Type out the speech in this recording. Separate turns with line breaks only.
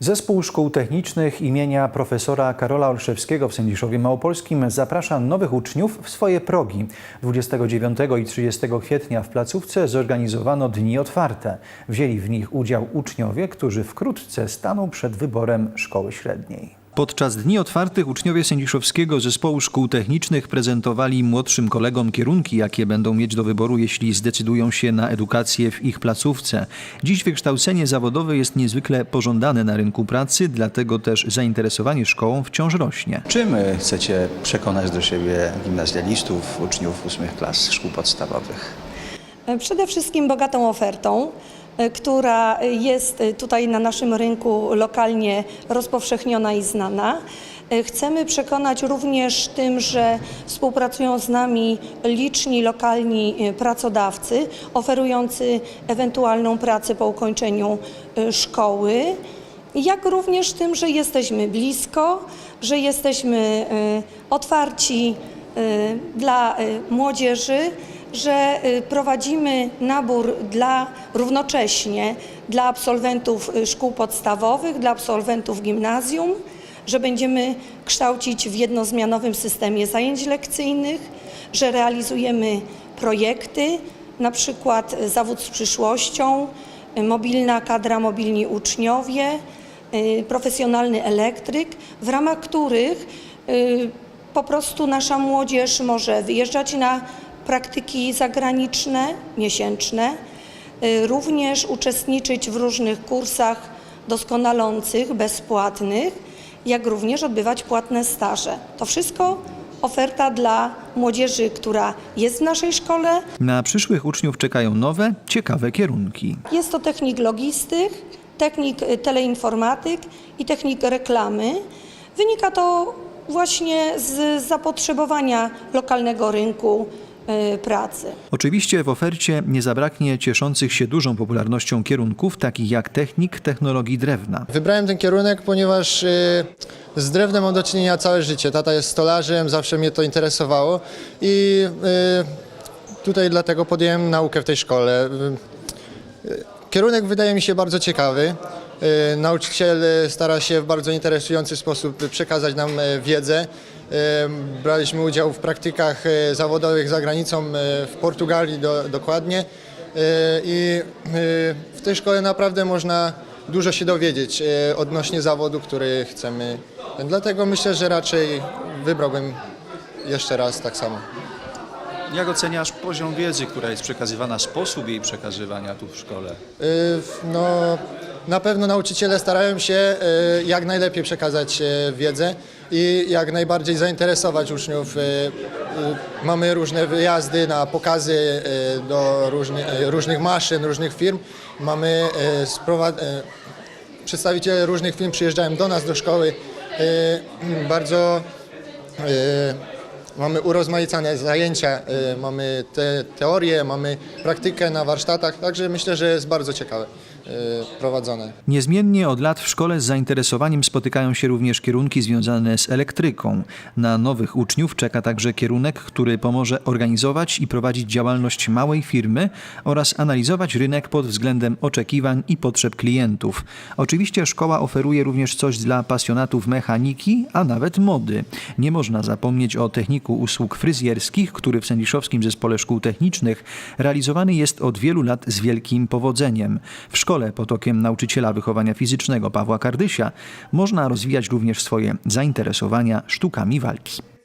Zespół Szkół Technicznych imienia profesora Karola Olszewskiego w Sędziszowie Małopolskim zaprasza nowych uczniów w swoje progi. 29 i 30 kwietnia w placówce zorganizowano dni otwarte. Wzięli w nich udział uczniowie, którzy wkrótce staną przed wyborem szkoły średniej. Podczas dni otwartych uczniowie Sędziszowskiego Zespołu Szkół Technicznych prezentowali młodszym kolegom kierunki, jakie będą mieć do wyboru, jeśli zdecydują się na edukację w ich placówce. Dziś wykształcenie zawodowe jest niezwykle pożądane na rynku pracy, dlatego też zainteresowanie szkołą wciąż rośnie.
Czym chcecie przekonać do siebie gimnazjalistów, uczniów ósmych klas szkół podstawowych?
Przede wszystkim bogatą ofertą, e, która jest tutaj na naszym rynku lokalnie rozpowszechniona i znana. E, Chcemy przekonać również tym, że współpracują z nami liczni lokalni e, pracodawcy oferujący ewentualną pracę po ukończeniu e, szkoły, jak również tym, że jesteśmy blisko, że jesteśmy e, otwarci e, dla e, młodzieży, że y, prowadzimy nabór dla równocześnie dla absolwentów y, szkół podstawowych, dla absolwentów gimnazjum, że będziemy kształcić w jednozmianowym systemie zajęć lekcyjnych, że realizujemy projekty, na przykład y, zawód z przyszłością, mobilna kadra, mobilni uczniowie, profesjonalny elektryk, w ramach których po prostu nasza młodzież może wyjeżdżać na praktyki zagraniczne, miesięczne, y, również uczestniczyć w różnych kursach doskonalących, bezpłatnych, jak również odbywać płatne staże. To wszystko oferta dla młodzieży, która jest w naszej szkole.
Na przyszłych uczniów czekają nowe, ciekawe kierunki.
Jest to technik logistyk, technik y, teleinformatyk i technik reklamy. Wynika to właśnie z zapotrzebowania lokalnego rynku pracy.
Oczywiście w ofercie nie zabraknie cieszących się dużą popularnością kierunków, takich jak technik technologii drewna.
Wybrałem ten kierunek, ponieważ y, z drewnem mam do czynienia całe życie. Tata jest stolarzem, zawsze mnie to interesowało i y, tutaj dlatego podjąłem naukę w tej szkole. Y, Kierunek wydaje mi się bardzo ciekawy. Nauczyciel stara się w bardzo interesujący sposób przekazać nam wiedzę. Braliśmy udział w praktykach y, zawodowych za granicą, y, w Portugalii do, dokładnie. Y, I w tej szkole naprawdę można dużo się dowiedzieć odnośnie zawodu, który chcemy. Dlatego myślę, że raczej wybrałbym jeszcze raz tak samo.
Jak oceniasz poziom wiedzy, która jest przekazywana, sposób jej przekazywania tu w szkole?
Y, No, na pewno nauczyciele starają się y, jak najlepiej przekazać y, wiedzę i jak najbardziej zainteresować uczniów. Mamy różne wyjazdy na pokazy do różny, różnych maszyn, różnych firm. Mamy przedstawiciele różnych firm przyjeżdżają do nas do szkoły. Y, Bardzo Mamy urozmaicane zajęcia, y, mamy te teorie, mamy praktykę na warsztatach, także myślę, że jest bardzo ciekawe prowadzone.
Niezmiennie od lat w szkole z zainteresowaniem spotykają się również kierunki związane z elektryką. Na nowych uczniów czeka także kierunek, który pomoże organizować i prowadzić działalność małej firmy oraz analizować rynek pod względem oczekiwań i potrzeb klientów. Oczywiście szkoła oferuje również coś dla pasjonatów mechaniki, a nawet mody. Nie można zapomnieć o techniku usług fryzjerskich, który w Sędziszowskim Zespole Szkół Technicznych realizowany jest od wielu lat z wielkim powodzeniem. W szkole pod nauczyciela wychowania fizycznego Pawła Kardysia można rozwijać również swoje zainteresowania sztukami walki.